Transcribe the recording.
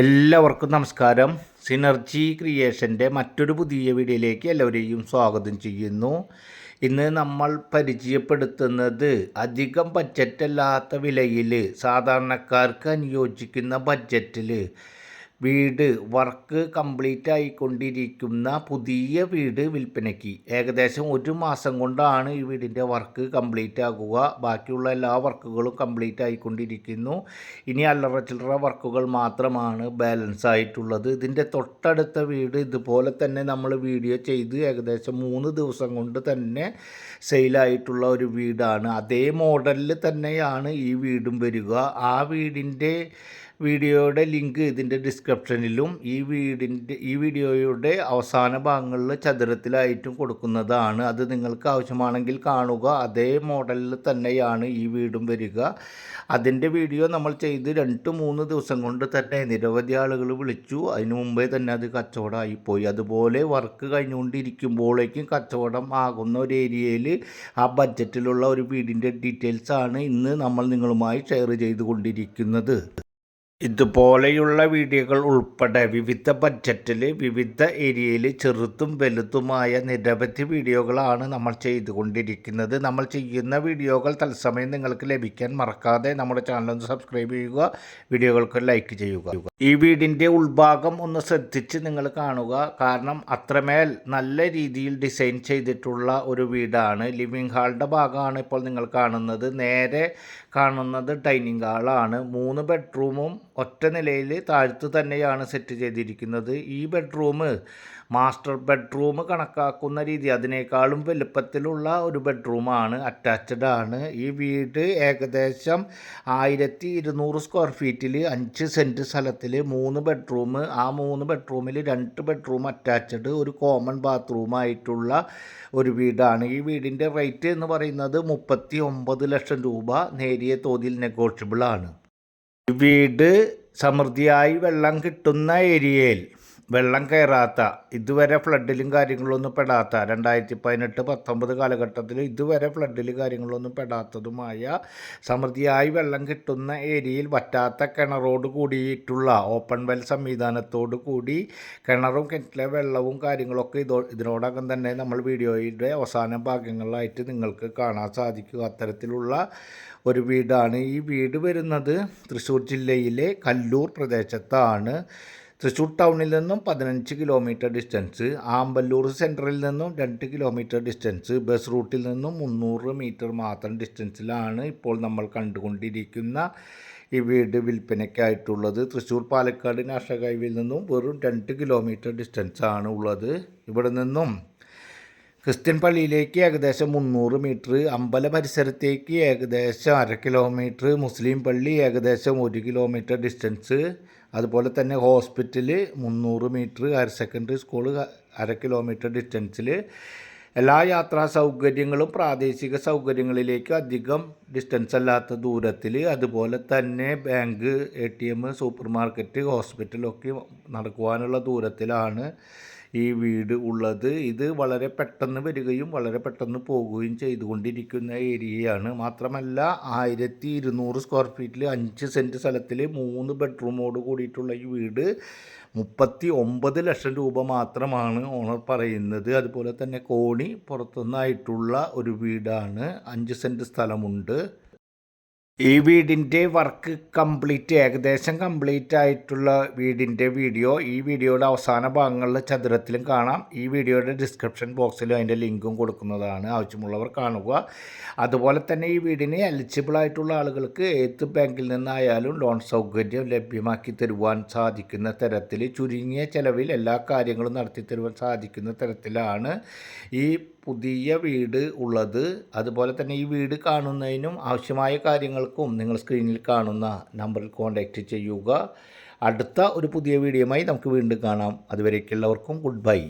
എല്ലാവർക്കും നമസ്കാരം. സിനർജി ക്രിയേഷന്റെ മറ്റൊരു പുതിയ വീഡിയോയിലേക്ക് എല്ലാവരെയും സ്വാഗതം ചെയ്യുന്നു. ഇന്ന് നമ്മൾ പരിചയപ്പെടുത്തുന്നത് അധികം ബഡ്ജറ്റല്ലാത്ത വിലയിൽ സാധാരണക്കാർക്ക് അനുയോജിക്കുന്ന ബഡ്ജറ്റിൽ വീട് വർക്ക് കംപ്ലീറ്റ് ആയിക്കൊണ്ടിരിക്കുന്ന പുതിയ വീട് വിൽപ്പനയ്ക്ക്. ഏകദേശം ഒരു മാസം കൊണ്ടാണ് ഈ വീടിന്റെ വർക്ക് കംപ്ലീറ്റ് ആകുക ബാക്കിയുള്ള എല്ലാ വർക്കുകളും കംപ്ലീറ്റ് ആയിക്കൊണ്ടിരിക്കുന്നു ഇനി അല്ലറ ചില്ലറ വർക്കുകൾ മാത്രമാണ് ബാലൻസ് ആയിട്ടുള്ളത് ഇതിന്റെ തൊട്ടടുത്ത വീട് ഇതുപോലെ തന്നെ നമ്മൾ വീഡിയോ ചെയ്ത് ഏകദേശം മൂന്ന് ദിവസം കൊണ്ട് തന്നെ സെയിലായിട്ടുള്ള ഒരു വീടാണ്. അതേ മോഡലിൽ തന്നെയാണ് ഈ വീടും വരിക. ആ വീടിന്റെ വീഡിയോയുടെ ലിങ്ക് ഇതിന്റെ ഡിസ്ക്രിപ്ഷനിലും ഈ വീടിന്റെ ഈ വീഡിയോയുടെ അവസാന ഭാഗങ്ങളിൽ ചതുരത്തിലായിട്ടും കൊടുക്കുന്നതാണ്. അത് നിങ്ങൾക്ക് ആവശ്യമാണെങ്കിൽ കാണുക. അതേ മോഡലിൽ തന്നെയാണ് ഈ വീടും വരിക. അതിന്റെ വീഡിയോ നമ്മൾ ചെയ്ത് രണ്ട് മൂന്ന് ദിവസം കൊണ്ട് തന്നെ നിരവധി ആളുകൾ വിളിച്ചു. അതിന് മുമ്പേ തന്നെ അത് കച്ചവടമായിപ്പോയി അതുപോലെ വർക്ക് കഴിഞ്ഞുകൊണ്ടിരിക്കുമ്പോഴേക്കും കച്ചവടം ആകുന്ന ഒരു ഏരിയയിൽ ആ ബഡ്ജറ്റിലുള്ള ഒരു വീടിന്റെ ഡീറ്റെയിൽസാണ് ഇന്ന് നമ്മൾ നിങ്ങളുമായി ഷെയർ ചെയ്തുകൊണ്ടിരിക്കുന്നത്. ഇതുപോലെയുള്ള വീഡിയോകൾ ഉൾപ്പെടെ വിവിധ ബഡ്ജറ്റിൽ വിവിധ ഏരിയയിൽ ചെറുതും വലുതുമായ നിരവധി വീഡിയോകളാണ് നമ്മൾ ചെയ്തുകൊണ്ടിരിക്കുന്നത്. നമ്മൾ ചെയ്യുന്ന വീഡിയോകൾ തത്സമയം നിങ്ങൾക്ക് ലഭിക്കാൻ മറക്കാതെ നമ്മുടെ ചാനൽ ഒന്ന് സബ്സ്ക്രൈബ് ചെയ്യുക വീഡിയോകൾക്ക് ലൈക്ക് ചെയ്യുക. ഈ വീടിന്റെ ഉൾഭാഗം ഒന്ന് ശ്രദ്ധിച്ച് നിങ്ങൾ കാണുക. കാരണം അത്രമേൽ നല്ല രീതിയിൽ ഡിസൈൻ ചെയ്തിട്ടുള്ള ഒരു വീടാണ്. ലിവിംഗ് ഹാളിന്റെ ഭാഗമാണ് ഇപ്പോൾ നിങ്ങൾ കാണുന്നത്. നേരെ കാണുന്നത് ഡൈനിങ് ഹാളാണ് മൂന്ന് ബെഡ്റൂമും ഒറ്റ നിലയിൽ താഴ്ത്ത് തന്നെയാണ് സെറ്റ് ചെയ്തിരിക്കുന്നത്. ഈ ബെഡ്റൂം മാസ്റ്റർ ബെഡ്റൂം കണക്കാക്കുന്ന രീതി അതിനേക്കാളും വലുപ്പത്തിലുള്ള ഒരു ബെഡ്റൂമാണ് അറ്റാച്ച്ഡ് ആണ്. ഈ വീട് ഏകദേശം ആയിരത്തി ഇരുന്നൂറ് സ്ക്വയർ ഫീറ്റിൽ അഞ്ച് സെന്റ് സ്ഥലത്തിൽ മൂന്ന് ബെഡ്റൂം ആ മൂന്ന് ബെഡ്റൂമിൽ രണ്ട് ബെഡ്റൂം അറ്റാച്ച്ഡ് ഒരു കോമൺ ബാത്റൂമായിട്ടുള്ള ഒരു വീടാണ്. ഈ വീടിന്റെ റേറ്റ് എന്ന് പറയുന്നത് മുപ്പത്തി ലക്ഷം രൂപ. നേരിയ തോതിൽ ഈ വീട് സമൃദ്ധിയായി വെള്ളം കിട്ടുന്ന ഏരിയയിൽ. വെള്ളം കയറാത്ത ഇതുവരെ ഫ്ലഡിലും കാര്യങ്ങളൊന്നും പെടാത്ത രണ്ടായിരത്തി പതിനെട്ട് പത്തൊമ്പത് കാലഘട്ടത്തിൽ ഇതുവരെ ഫ്ലഡിൽ കാര്യങ്ങളൊന്നും പെടാത്തതുമായ സമൃദ്ധിയായി വെള്ളം കിട്ടുന്ന ഏരിയയിൽ വറ്റാത്ത കിണറോട് കൂടിയിട്ടുള്ള ഓപ്പൺ വെൽ സംവിധാനത്തോട് കൂടി കിണറും കിണറ്റിലെ വെള്ളവും കാര്യങ്ങളൊക്കെ ഇതോ ഇതിനോടകം തന്നെ നമ്മൾ വീഡിയോയുടെ അവസാന ഭാഗങ്ങളിലായിട്ട് നിങ്ങൾക്ക് കാണാൻ സാധിക്കും അത്തരത്തിലുള്ള ഒരു വീടാണ്. ഈ വീട് വരുന്നത് തൃശ്ശൂർ ജില്ലയിലെ കല്ലൂർ പ്രദേശത്താണ്. തൃശ്ശൂർ ടൗണിൽ നിന്നും പതിനഞ്ച് കിലോമീറ്റർ ഡിസ്റ്റൻസ് ആമ്പല്ലൂർ സെൻട്രലിൽ നിന്നും രണ്ട് കിലോമീറ്റർ ഡിസ്റ്റൻസ് ബസ് റൂട്ടിൽ നിന്നും മുന്നൂറ് മീറ്റർ മാത്രം ഡിസ്റ്റൻസിലാണ് ഇപ്പോൾ നമ്മൾ കണ്ടുകൊണ്ടിരിക്കുന്ന ഈ വീട് വിൽപ്പനയ്ക്കായിട്ടുള്ളത്. തൃശ്ശൂർ പാലക്കാട് നാഷണൽ ഹൈവേയിൽ നിന്നും വെറും രണ്ട് കിലോമീറ്റർ ഡിസ്റ്റൻസ് ആണ് ഉള്ളത്. ഇവിടെ നിന്നും ക്രിസ്ത്യൻ പള്ളിയിലേക്ക് ഏകദേശം മുന്നൂറ് മീറ്റർ അമ്പല പരിസരത്തേക്ക് ഏകദേശം അര കിലോമീറ്റർ മുസ്ലിം പള്ളി ഏകദേശം ഒരു കിലോമീറ്റർ ഡിസ്റ്റൻസ് അതുപോലെ തന്നെ ഹോസ്പിറ്റൽ മുന്നൂറ് മീറ്റർ ഹയർ സെക്കൻഡറി സ്കൂൾ അര കിലോമീറ്റർ ഡിസ്റ്റൻസിൽ എല്ലാ യാത്രാ സൗകര്യങ്ങളും പ്രാദേശിക സൗകര്യങ്ങളിലേക്ക് അധികം ഡിസ്റ്റൻസ് അല്ലാത്ത ദൂരത്തിൽ അതുപോലെ തന്നെ bank A T M supermarket ഹോസ്പിറ്റലൊക്കെ നടക്കുവാനുള്ള ദൂരത്തിലാണ്. ഈ വീട് ഉള്ളത് ഇത് വളരെ പെട്ടെന്ന് വരികയും വളരെ പെട്ടെന്ന് പോകുകയും ചെയ്തുകൊണ്ടിരിക്കുന്ന ഏരിയയാണ്. മാത്രമല്ല ആയിരത്തി ഇരുന്നൂറ് സ്ക്വയർ ഫീറ്റിൽ അഞ്ച് സെന്റ് സ്ഥലത്തിൽ മൂന്ന് ബെഡ്റൂമോട് കൂടിയിട്ടുള്ള ഈ വീട് മുപ്പത്തി ഒമ്പത് ലക്ഷം രൂപ മാത്രമാണ് ഓണർ പറയുന്നത്. അതുപോലെ തന്നെ കോണി പുറത്തുനിന്നായിട്ടുള്ള ഒരു വീടാണ്. അഞ്ച് സെന്റ് സ്ഥലമുണ്ട്. ഈ വീടിന്റെ വർക്ക് കംപ്ലീറ്റ് ഏകദേശം കംപ്ലീറ്റ് ആയിട്ടുള്ള വീടിന്റെ വീഡിയോ ഈ വീഡിയോയുടെ അവസാന ഭാഗങ്ങളിൽ ചതുരത്തിലും കാണാം. ഈ വീഡിയോയുടെ ഡിസ്ക്രിപ്ഷൻ ബോക്സിലും അതിന്റെ ലിങ്കും കൊടുക്കുന്നതാണ്. ആവശ്യമുള്ളവർ കാണുക. അതുപോലെ തന്നെ ഈ വീടിന് എലിജിബിൾ ആയിട്ടുള്ള ആളുകൾക്ക് ഏത് ബാങ്കിൽ നിന്നായാലും ലോൺ സൗകര്യം ലഭ്യമാക്കി തരുവാൻ സാധിക്കുന്ന തരത്തിൽ ചുരുങ്ങിയ ചെലവിൽ എല്ലാ കാര്യങ്ങളും നടത്തി തരുവാൻ സാധിക്കുന്ന തരത്തിലാണ് ഈ പുതിയ വീട് ഉള്ളത്. അതുപോലെ തന്നെ ഈ വീട് കാണുന്നതിനും ആവശ്യമായ കാര്യങ്ങൾക്കും നിങ്ങൾ സ്ക്രീനിൽ കാണുന്ന നമ്പറിൽ കോൺടാക്റ്റ് ചെയ്യുക. അടുത്ത ഒരു പുതിയ വീഡിയോയുമായി നമുക്ക് വീണ്ടും കാണാം. അതുവരേക്കുള്ളവർക്കും ഗുഡ് ബൈ.